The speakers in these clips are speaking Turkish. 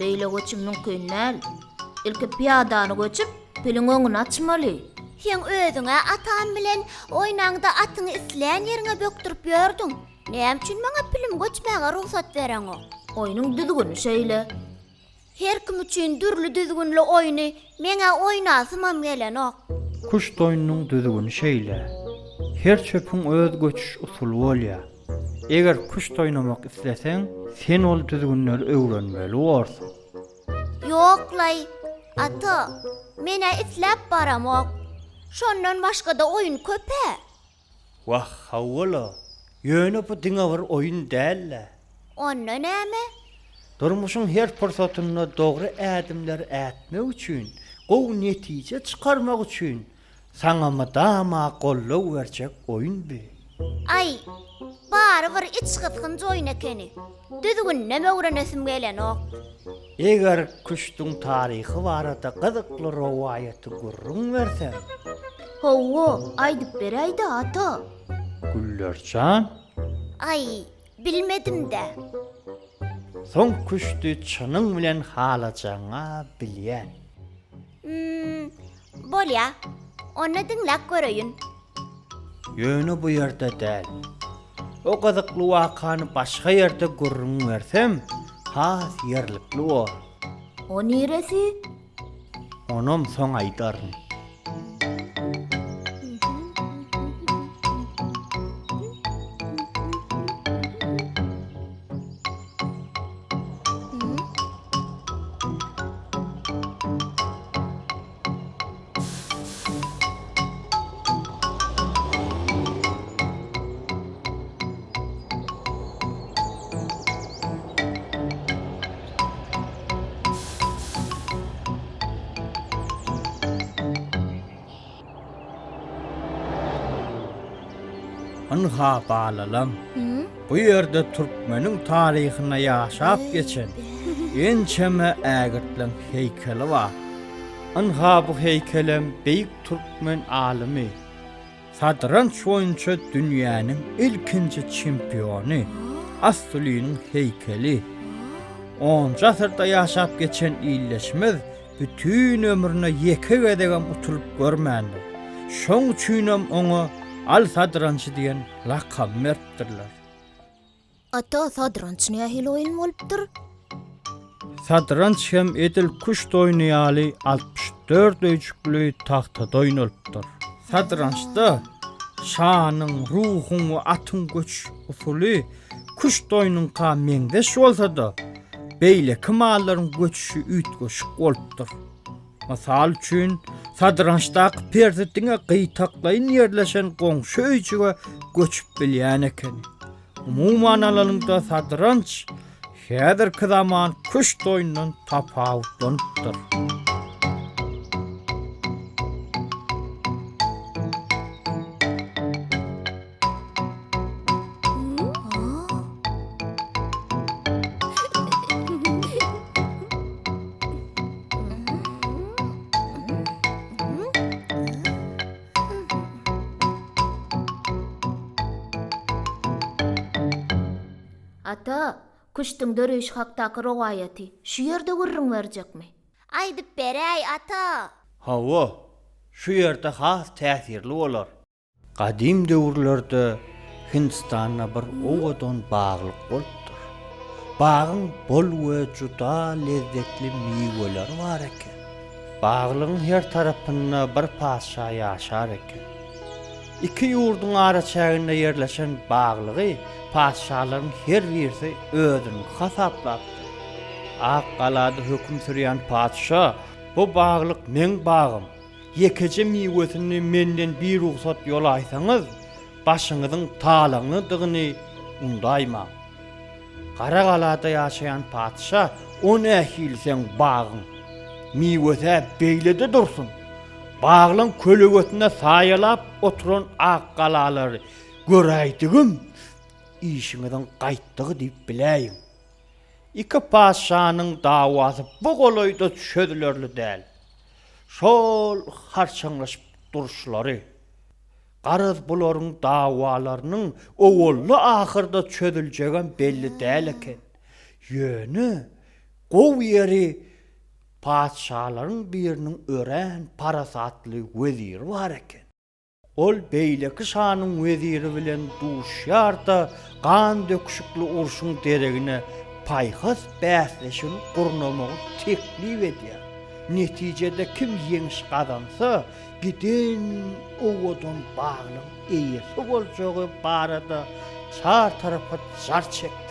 Beýle göçüm mümkin näl. Ilki piyadany göçüp pilin öňüni açmaly. Sen özüňe atan bilen oýnaňda atyňy isleýän ýeriňe böktürip ýördüň. Näme üçin maňa film göçmäge ruhsat bereň o? Oýnyň düzgünü şeýle. Her kim üçin dürlü düzgünli oýny meňe oýnasymam gelen ok. Kuş doýunyň düzgüni şeýle. Her çöpüň öz göçüş usuly bolýar. Eger kuş doýnamak isleseň, sen ol düzgünleri öwrenmeli bolarsyň. Yoklay, ata, mene iflap baramok. Şondan başka da oyun köpe. Vah havvalo, yönü bu dina var oyun değerle. Onunla ne? Durmuşun her fırsatında doğru ädimler etme üçün, gov netice çıkarmak üçün, sana mı dama kollu verecek oyun bi. Ay, bari var iç gıtkınca oynakeni. Düzgün ne mevren esim gelen ok. Eger kuştuň taryhy barada gyzykly rowayaty gurrun bersen, Howo, aýdyp beräýdi ata. Güllercan, Ay, bilmedim de. son kuşdy çanyň bilen halajaňa bilýän. Hmm, bolya. Onu dinlep göröýün. Ýöne bu ýerde däl. O gyzykly wakany başga ýerde gurrun bersem, has yerlik luwa. Oniresi? Onam son aytarın. Inha balalam. Bu yerde Türkmenin tarihine yaşap geçen en çeme ägirtlen heykeli var. Inha bu heykelem beýik Türkmen alimi. Satranç boýunça dünýäniň ilkinji çempionu. Astulynyň heykeli. 10 asyrda ýaşap geçen iyileşmez bütün ömrüne yeke gedegem utulup görmändi. Şoň üçinem oňa Al Sadrançı diýen lakab mertdirler. Ata sadranç nähil oýun bolupdyr? Sadranç hem edil kuş doýnaýaly 64 öýçükli tahta doýnalypdyr. Sadrançda şanyň, ruhun we atyň göç usuly kuş doýnyň ka meňdeş bolsa-da beýle kemalaryň göçüşi ütgeşik bolupdyr. Masal üçin sadrançdaky perzetdiňe gyýtaklaýyn ýerleşen goňşy öýçüge göçüp bilýän eken. Umuman alanynda sadranç häzirki zaman kuş doýundan tapawutlanypdyr. Ata, kuşdyň döreýiş hakdaky rowayaty şu ýerde gurrun berjekmi? Aýdyp beräý ata. Hawa, şu ýerde has täsirli bolar. Gadim döwürlerde Hindistana bir owadan baglyk bolupdyr. Bagyň bol we juda lezzetli miweler bar eken. Baglyň her tarapyna bir paşa ýaşar eken. Iki ýurdun araçagyna ýerleşen baglygy paşalaryň her birisi özüni hasaplapdy. Ak galady höküm sürýän padşa, bu baglyk meň bagym. Yekece miwesini menden bir ruhsat ýol aýsaňyz, başyňyzyň talaňy dygyny undaýmam. Qara galada ýaşaýan padşa, o nähilseň bagyň. Miwese beýlede dursun. Baglyň kölegetine saýalap oturan ak galalary göräýdigim, işiňizden gaýtdygy diýip biläýin. İki paşanyň dawasy bu golaýda çödülerli däl. Şol harçanlaşyp duruşlary. Garaz bularyň dawalarynyň owally ahyrda çödüljegen belli däl eken. Ýöne gow ýeri padşalaryň biriniň ören parasatly weziri bar eken. Ol beýleki şanyň weziri bilen duşýar da gan döküşikli urşuň deregine paýhas bäsleşin gurnamagy teklip edýär. Netijede kim ýeňiş kazansa gidin owadan baglyň eýesi boljagy barada çar tarapy jar çekdir.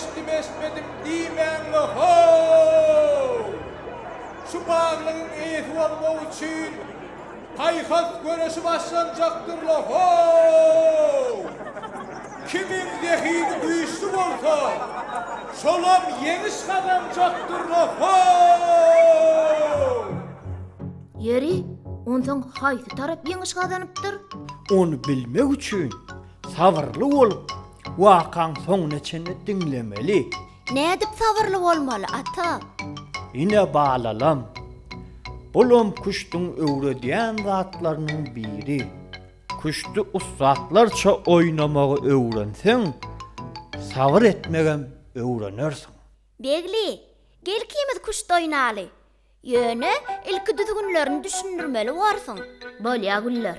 Eştim esmedim diýmän ho! Şu bağlığın eýeti olmak için Hayhat göresi başlanacakdır lo ho! Kimin zehini güýçlü bolsa şolam yeňiş kazanacaktır lo ho! Yeri, ondan haýsy tarap ýeňiş gazanypdyr? Onu bilmek üçin sabırlı olup wakaň soňuna çenli dinlemeli. Ne edip sabırlı bolmaly ata? Ine bağlalam. Bulum kuştun öwrediýän zatlarynyň biri. Kuştu ustatlarça oynamagy öwrenseň, sabır etmegem öwrenersiň. Begli, gel kimiz kuş doýnaly. Ýöne ilki düzgünlerini düşündirmeli warsın. Bolýa güller.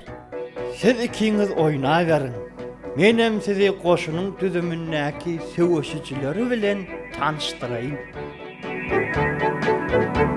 Siz ikiniz oýnaýaryň. Menem sizi qoşunun düzümündəki sevişiciləri ilə tanışdırayım. Müzik